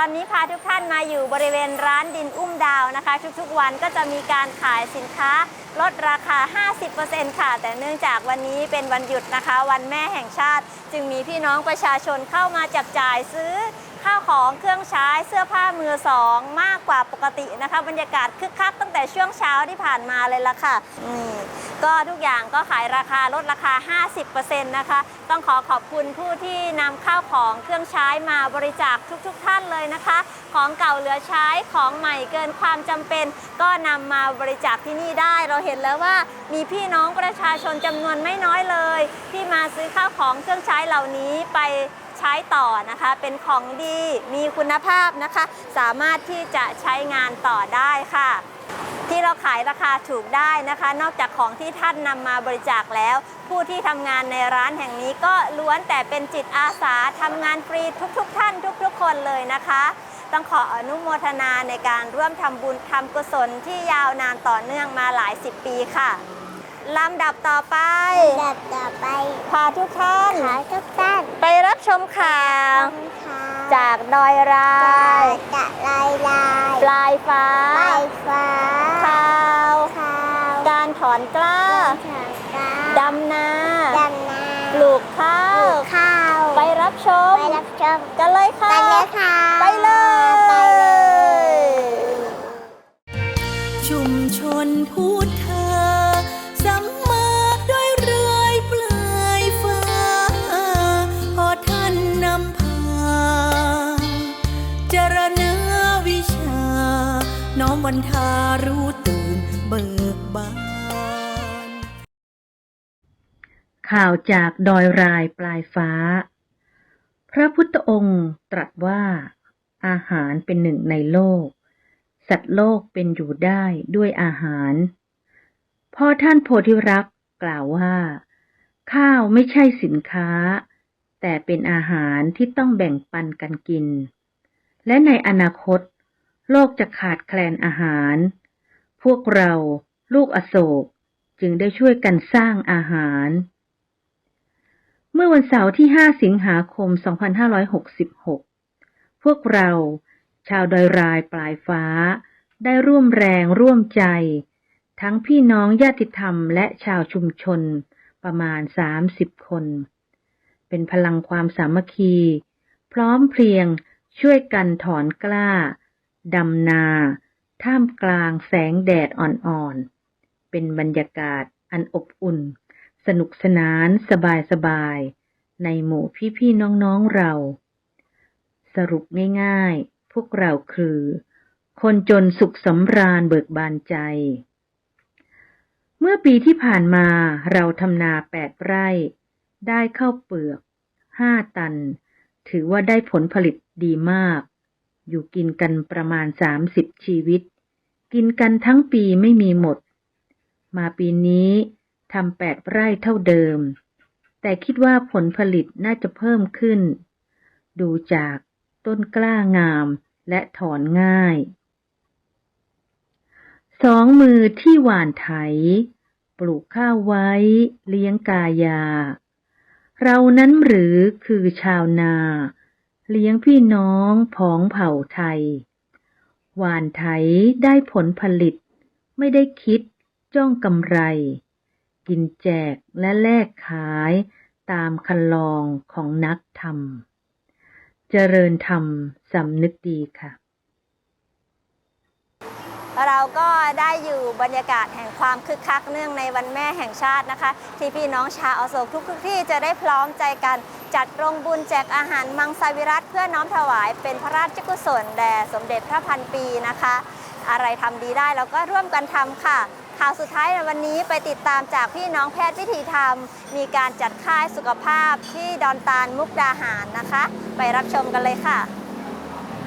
ตอนนี้พาทุกท่านมาอยู่บริเวณร้านดินอุ้มดาวนะคะ ทุกๆวันก็จะมีการขายสินค้าลดราคา 50%ค่ะ แต่เนื่องจากวันนี้เป็นวันหยุดนะคะ วันแม่แห่งชาติ จึงมีพี่น้องประชาชนเข้ามาจับจ่ายซื้อ ข้าวของเครื่องใช้เสื้อผ้ามือสองมากกว่าปกตินะคะบรรยากาศคึกคักตั้งแต่ช่วงเช้าที่ผ่านมาเลยละค่ะอืมก็ทุกอย่างก็ขายราคาลดราคา 50%นะคะ ต้องขอขอบคุณผู้ที่นำข้าวของเครื่องใช้มาบริจาคทุกๆทท่านเลยนะคะ ของเก่าเหลือใช้ของใหม่เกินความจำเป็น ก็นำมาบริจาคที่นี่ได้ เราเห็นแล้วว่ามีพี่น้องประชาชนจำนวนไม่น้อยเลย ที่มาซื้อข้าวของเครื่องใช้เหล่านี้ไป ใช้ต่อนะคะ เป็นของดีมีคุณภาพนะคะ สามารถที่จะใช้งานต่อได้ค่ะ ที่เราขายราคาถูกได้นะคะ นอกจากของที่ท่านนำมาบริจาคแล้ว ผู้ที่ทำงานในร้านแห่งนี้ก็ล้วนแต่เป็นจิตอาสาทำงานฟรีทุกๆทท่านทุกๆ คนเลยนะคะต้องขออนุโมทนาในการร่วมทำบุญทำกุศลที่ยาวนานต่อเนื่องมาหลายสิบปีค่ะ ลำดับต่อไปดับต่อไปพาทุกท่าน ขอทุกท่านไปรับชมข่าว ค่ะจากดอยราย จะลายลายปลายฟ้าใบฟ้าข่าว ข้าวการถอนกล้า ถางกาดำนา ดำนาปลูกข้าปวลูกข้าวไปรับชม ไปรับชมกันเลยค่ะไปเลยค่ะ ไปเลย ไปเลย ชุมชนพูดเธ วันทารู้ตื่นเบิกบาน ข่าวจากดอยรายปลายฟ้า พระพุทธองค์ตรัสว่า อาหารเป็นหนึ่งในโลก สัตว์โลกเป็นอยู่ได้ด้วยอาหาร พ่อท่านโพธิรักษ์กล่าวว่า ข้าวไม่ใช่สินค้า แต่เป็นอาหารที่ต้องแบ่งปันกันกิน และในอนาคต โลกจะขาดแคลนอาหาร พวกเราลูกอโศกจึงได้ช่วยกันสร้างอาหาร เมื่อวันเสาร์ที่ 5 สิงหาคม 2566 พวกเราชาวดอยรายปลายฟ้า ได้ร่วมแรงร่วมใจ ทั้งพี่น้องญาติธรรมและชาวชุมชนประมาณ 30 คน เป็นพลังความสามัคคี พร้อมเพรียงช่วยกันถอนกล้า ดำนา ท่ามกลางแสงแดดอ่อนๆ เป็นบรรยากาศอันอบอุ่น สนุกสนานสบายๆในหมู่พี่ๆน้องๆเรา สรุปง่ายๆ พวกเราคือ คนจนสุขสำราญเบิกบานใจ เมื่อปีที่ผ่านมาเราทำนาแปดไร่ ได้เข้าเปลือกห้าตัน ถือว่าได้ผลผลิตดีมาก อยู่กินกันประมาณสามสิบชีวิต กินกันทั้งปีไม่มีหมด มาปีนี้ทำแปดไร่เท่าเดิม แต่คิดว่าผลผลิตน่าจะเพิ่มขึ้น ดูจากต้นกล้างามและถอนง่าย สองมือที่หว่านไถ ปลูกข้าวไว้ เลี้ยงกายา เรานั้นหรือคือชาวนา เลี้ยงพี่น้องผองเผ่าไทย หวานไถได้ผลผลิต ไม่ได้คิดจ้องกำไร กินแจกและแลกขายตามคันลองของนักธรรม เจริญธรรมสำนึกดีค่ะ เราก็ได้อยู่บรรยากาศแห่งความคึกคักเนื่องในวันแม่แห่งชาตินะคะ ที่พี่น้องชาวอโศกทุกๆที่จะได้พร้อมใจกันจัดโรงบุญแจกอาหารมังสวิรัตเพื่อน้อมถวายเป็นพระราชกุศลแด่สมเด็จพระพันปีนะคะ อะไรทำดีได้เราก็ร่วมกันทำค่ะ ข่าวสุดท้ายในวันนี้ไปติดตามจากพี่น้องแพทย์วิถีธรรม มีการจัดค่ายสุขภาพที่ดอนตาลมุกดาหารนะคะ ไปรับชมกันเลยค่ะ